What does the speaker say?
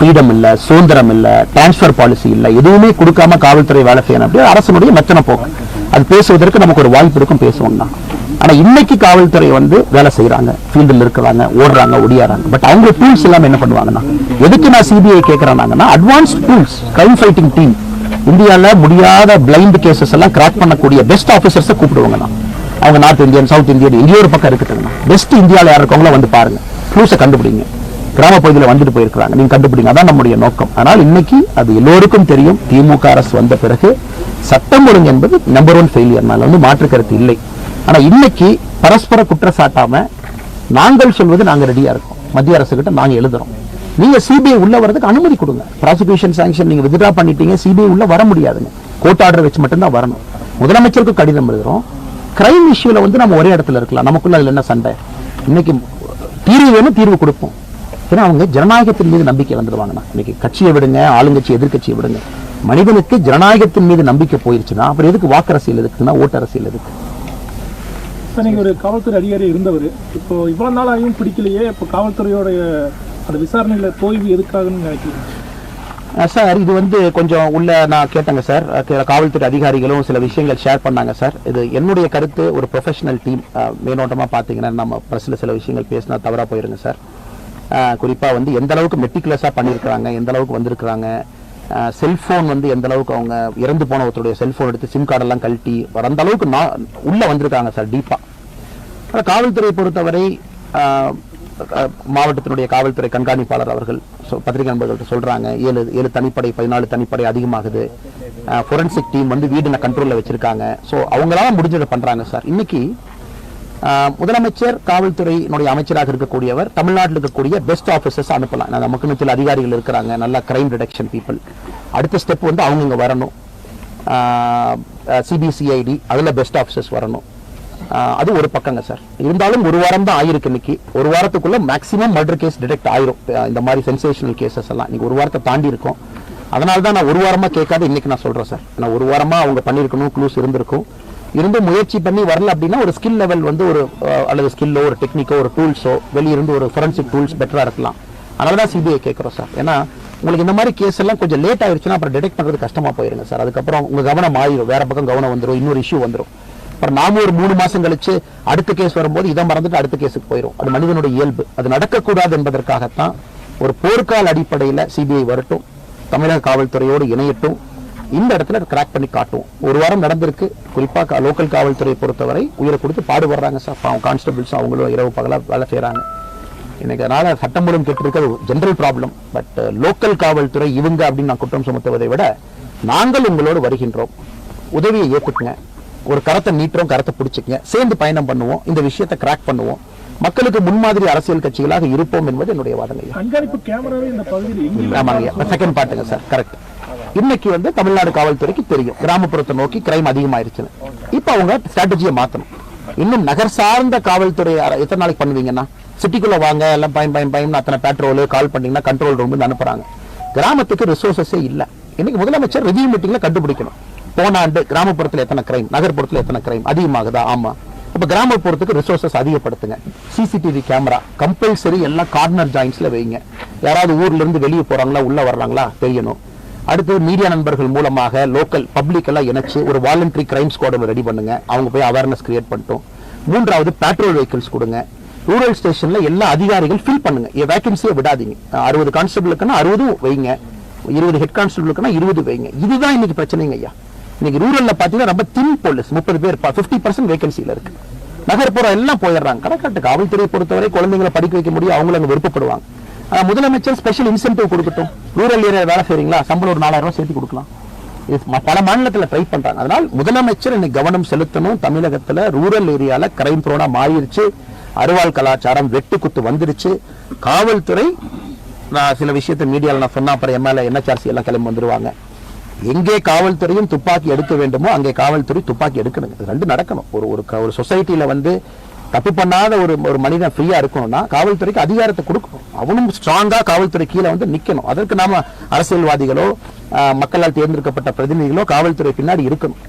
Freedom இல்லை சுதந்திரம் இல்லை டிரான்ஸ்ஃபர் பாலிசி இல்லை எதுவுமே கொடுக்காம காவல்துறை வேலை செய்யணும் அப்படி அரசனுடைய மெத்தன போக்கு. அது பேசுவதற்கு நமக்கு ஒரு வாய்ப்பு இருக்கும் பேசுவோண்ணா ஆனால் இன்னைக்கு காவல்துறை வந்து வேலை செய்கிறாங்க ஃபீல்டில் இருக்கிறாங்க ஓடுறாங்க ஒடியாறாங்க. பட் அவங்க டூல்ஸ் எல்லாம் என்ன பண்ணுவாங்கன்னா எதுக்கு நான் CBI கேட்கறாங்கன்னா advance tools crime fighting team இந்தியாவில் முடியாத பிளைண்ட் கேசஸ் எல்லாம் கிராக் பண்ணக்கூடிய பெஸ்ட் ஆஃபீஸர்ஸை கூப்பிடுவாங்கண்ணா. அவங்க நார்த் இந்தியன் சவுத் இந்தியன் எங்கேயோ ஒரு பக்கம் இருக்குதுங்கண்ணா பெஸ்ட் இந்தியாவில் யார் இருக்கவங்களோ வந்து பாருங்க. க்ளூஸை கண்டுபிடிங்க. கிராம பகுதியில் வந்துட்டு போயிருக்கிறாங்க. நீங்க கண்டுபிடிங்க. அதான் நம்முடைய நோக்கம். ஆனால் இன்னைக்கு அது எல்லோருக்கும் தெரியும். திமுக அரசு வந்த பிறகு சட்டம் ஒழுங்கு என்பது நம்பர் ஒன் ஃபெயிலியர்னால வந்து மாற்று கருத்து இல்லை. ஆனா இன்னைக்கு பரஸ்பர குற்றச்சாட்டாம நாங்கள் சொல்வது நாங்கள் ரெடியா இருக்கோம். மத்திய அரசு கிட்ட நாங்க எழுதுறோம். நீங்க சிபிஐ உள்ள வரதுக்கு அனுமதி கொடுங்க. ப்ராசிக்யூஷன் சாங்ஷன் நீங்க வித்ட்ரா பண்ணிட்டீங்க. சிபிஐ உள்ள வர முடியாதுங்க. கோர்ட் ஆர்டர் வச்சு மட்டும்தான் வரணும். முதலமைச்சருக்கு கடிதம் எழுதுறோம். கிரைம் இஷ்யூல வந்து நம்ம ஒரே இடத்துல இருக்கலாம். நமக்குள்ள அதுல என்ன சண்டை? இன்னைக்கு தீர்வு வேணும் தீர்வு கொடுப்போம். ஏன்னா அவங்க ஜனநாயகத்தின் மீது நம்பிக்கை வந்துடுவாங்கண்ணா இன்னைக்கு கட்சியை விடுங்க ஆளுங்கட்சி எதிர்க்கட்சியை விடுங்க. மனிதனுக்கு ஜனநாயகத்தின் மீது நம்பிக்கை போயிருச்சுன்னா அப்புறம் எதுக்கு வாக்கரசியல் எதுக்குன்னா ஓட்டரசியல் எதுக்கு? இப்ப நீங்க ஒரு காவல்துறை அதிகாரி இருந்தவர். இப்போ இவ்வளவு நாள் ஆகியும் பிடிக்கலையே இப்போ காவல்துறையோட அந்த விசாரணையில தோய்வு எதுக்காகன்னு நினைக்கிறீங்க? சார் இது வந்து கொஞ்சம் உள்ள நான் கேட்டேங்க சார். காவல்துறை அதிகாரிகளும் சில விஷயங்கள் ஷேர் பண்ணாங்க சார். இது என்னுடைய கருத்து ஒரு ப்ரொஃபஷனல் டீம் மேலோட்டமாக பார்த்தீங்கன்னா நம்ம ப்ரெஸ்ஸில் சில விஷயங்கள் பேசினா தவறாக போயிருங்க சார். குறிப்பாக வந்து எந்த அளவுக்கு மெட்டிகுலஸாக பண்ணியிருக்கிறாங்க எந்த அளவுக்கு வந்திருக்கிறாங்க செல்ஃபோன் வந்து எந்த அளவுக்கு அவங்க இறந்து போன ஒருத்தருடைய செல்ஃபோன் எடுத்து சிம் கார்டெல்லாம் கழட்டி வர அந்த அளவுக்கு நான் உள்ளே வந்திருக்காங்க சார் டீப்பாக ஆனால் காவல்துறையை பொறுத்தவரை மாவட்டத்தினுடைய காவல்துறை கண்காணிப்பாளர் அவர்கள் பத்திரிகை நண்பர்கள்ட்ட சொல்கிறாங்க ஏழு ஏழு தனிப்படை பதினாலு தனிப்படை அதிகமாகுது. ஃபொரன்சிக் டீம் வந்து வீடு கண்ட்ரோலில் வச்சுருக்காங்க. ஸோ அவங்களால முடிஞ்சதை பண்ணுறாங்க சார் இன்னைக்கு முதலமைச்சர் காவல்துறையினுடைய அமைச்சராக இருக்கக்கூடியவர் தமிழ்நாட்டில் இருக்கக்கூடிய பெஸ்ட் ஆஃபீஸர்ஸ் அனுப்பலாம். நான் நமக்குன்னு சில அதிகாரிகள் இருக்கிறாங்க. நல்ல கிரைம் ரிடக்ஷன் பீப்புள் அடுத்த ஸ்டெப் வந்து அவங்க இங்கே வரணும். சிபிசிஐடி அதில் பெஸ்ட் ஆஃபீஸர்ஸ் வரணும். அது ஒரு பக்கங்க சார் இருந்தாலும் ஒரு வாரம் தான் ஆயிருக்கு இன்னைக்கு. ஒரு வாரத்துக்குள்ள மேக்ஸிமம் மர்டர் கேஸ் டிடெக்ட் ஆயிரும். இந்த மாதிரி சென்சேஷனல் கேசஸ் எல்லாம். இன்னைக்கு ஒரு வாரத்தை தாண்டி இருக்கும். அதனால தான் நான் ஒரு வாரமாக கேட்காத இன்னைக்கு நான் சொல்கிறேன் சார் நான் ஒரு வாரமாக அவங்க பண்ணியிருக்கணும் க்ளூஸ் இருந்திருக்கும். இருந்து முயற்சி பண்ணி வரல அப்படின்னா ஒரு ஸ்கில் லெவல் வந்து ஒரு அல்லது ஸ்கில்லோ ஒரு டெக்னிக்கோ ஒரு டூல்ஸோ வெளியிருந்து ஒரு ஃபொரன்சிக் டூல்ஸ் பெட்டராக இருக்கலாம். அதனால தான் சிபிஐ கேட்குறோம் சார் ஏன்னா உங்களுக்கு இந்த மாதிரி கேஸ் எல்லாம் கொஞ்சம் லேட் ஆயிடுச்சுன்னா அப்புறம் டிடெக்ட் பண்ணுறது கஷ்டமாக போயிருங்க சார் அதுக்கப்புறம் உங்கள் கவனம் ஆயிரும் வேற பக்கம் கவனம் வந்துடும் இன்னொரு இஷ்யூ வந்துடும் அப்புறம் நாம ஒரு மூணு மாசம் கழிச்சு அடுத்த கேஸ் வரும்போது இதை மறந்துட்டு அடுத்த கேஸுக்கு போயிடும் அது மனிதனுடைய இயல்பு. அது நடக்கக்கூடாது என்பதற்காகத்தான் ஒரு போர்க்கால அடிப்படையில் சிபிஐ வரட்டும். தமிழக காவல்துறையோடு இணையட்டும். இந்த இடத்துல கிராக் பண்ணி காட்டுவோம். ஒரு வாரம் நடந்திருக்கு. குறிப்பா கா- லோக்கல் காவல்துறையை பொறுத்தவரை உயிரை கொடுத்து பாடுபடுறாங்க சார். பாவம் கான்ஸ்டபிள்ஸ் அவங்களும் இரவு பகலா வேலை செய்றாங்க இன்னைக்கு அதனால சட்டம் ஒழுங்கு கெட்டு இருக்கிறது ஜெனரல் ப்ராப்ளம் பட் லோக்கல் காவல்துறை இவங்க அப்படின்னு நான் குற்றம் சுமத்துவதை விட நாங்கள் உங்களோடு வருகின்றோம். உதவியை ஏத்துக்குங்க ஒரு கரத்தை நீட்டுறோம் கரத்தை பிடிச்சிக்கங்க. சேர்ந்து பயணம் பண்ணுவோம். இந்த விஷயத்தை கிராக் பண்ணுவோம். மக்களுக்கு முன்மாதிரி அரசியல் கட்சிகளாக இருப்போம் என்பது என்னுடைய வாதங்க ஆமாங்க செகண்ட் பாட்டுங்க சார். கரெக்ட் இன்னைக்கு வந்து தமிழ்நாடு காவல்துறைக்கு தெரியும். கிராமப்புறத்தை நோக்கி கிரைம் அதிகமாயிருச்சுன்னு. இப்போ அவங்க ஸ்ட்ராட்டஜியை மாத்தணும். இன்னும் நகர் சார்ந்த காவல்துறை எத்தனை நாளைக்கு பண்ணுவீங்கன்னா? சிட்டிக்குள்ள வாங்க எல்லாம் பயம் பயம் பயம் அத்தனை பெட்ரோல் கால் பண்ணீங்கன்னா கண்ட்ரோல் ரூம் அனுப்புறாங்க. கிராமத்துக்கு ரிசோர்சஸே இல்லை. இன்னைக்கு முதலமைச்சர் ரிவ்யூ மீட்டிங்ல கண்டுபிடிக்கணும். போன ஆண்டு கிராமப்புறத்தில் எத்தனை கிரைம் நகர்ப்புறத்தில் எத்தனை கிரைம் அதிகமாகுதா? ஆமா. அப்ப கிராமப்புறத்துக்கு ரிசோர்சஸ் அதிகப்படுத்துங்க. சிசிடிவி கேமரா கம்பல்சரி எல்லாம் கார்னர் ஜாயின்ஸ்ல வைங்க. யாராவது ஊர்ல இருந்து வெளியே போறாங்களா உள்ள வர்றாங்களா தெரியணும். அடுத்து மீடியா நண்பர்கள் மூலமாக லோக்கல் பப்ளிக் எல்லாம் இணைச்சு ஒரு வாலண்டரி கிரைம் ஸ்குவாட் ரெடி பண்ணுங்க. அவங்க போய் அவேர்னஸ் கிரியேட் பண்ணிட்டோம். மூன்றாவது பேட்ரோல் வெஹிக்கிள்ஸ் கொடுங்க. ரூரல் ஸ்டேஷன்ல எல்லா அதிகாரிகள் ஃபில் பண்ணுங்க. வேகன்சியை விடாதீங்க. அறுபது கான்ஸ்டபிளுக்குன்னா அறுபதும் வைங்க. இருபது ஹெட் கான்ஸ்டபிளுக்குன்னா இருபது வைங்க. இதுதான் இன்னைக்கு பிரச்சனைங்க ஐயா. இன்னைக்கு ரூரல்ல பாத்தீங்கன்னா ரொம்ப தின் போலீஸ் முப்பது பேர் ஃபிஃப்டி பர்சன்ட் வேகன்சியில இருக்கு. நகர்ப்புறம் எல்லாம் போயிடுறாங்க. கரெக்டாக காவல்துறையை பொறுத்தவரை குழந்தைங்களை படிக்க வைக்க முடியும். அவங்களும் அங்க விருப்பப்படுவாங்க. முதலமைச்சர் ஸ்பெஷல் இன்சென்டிவ் கொடுக்கட்டும். ரூரல் ஏரியா வேலை செய்றீங்களா? சம்பளம் ஒரு நாலாயிரம் ரூபாய் சேர்த்து கொடுக்கலாம். இது பல மாநிலத்தில் ட்ரை பண்றாங்க. அதனால் முதலமைச்சர் இன்னைக்கு கவனம் செலுத்தணும். தமிழகத்தில் ரூரல் ஏரியால கிரைம் ப்ரோனா மாறிடுச்சு அருவாள் கலாச்சாரம் வெட்டு குத்து வந்துருச்சு. காவல்துறை நான் சில விஷயத்தை மீடியாவில் நான் சொன்னா அப்புறம் எம்எல்ஏ என்எச்ஆர்சி எல்லாம் கிளம்பி வந்துருவாங்க. எங்கே காவல்துறையும் துப்பாக்கி எடுக்க வேண்டுமோ அங்கே காவல்துறை துப்பாக்கி எடுக்கணும் இது ரெண்டு நடக்கணும். ஒரு ஒரு ஒரு சொசைட்டியில் வந்து தப்பு பண்ணாத ஒரு ஒரு மனிதன் ஃப்ரீயா இருக்கணும்னா காவல்துறைக்கு அதிகாரத்தை கொடுக்கணும். அவனும் ஸ்ட்ராங்கா காவல்துறை கீழே வந்து நிக்கணும். அதற்கு நாம அரசியல்வாதிகளோ மக்களால் தேர்ந்தெடுக்கப்பட்ட பிரதிநிதிகளோ காவல்துறை பின்னாடி இருக்கணும்.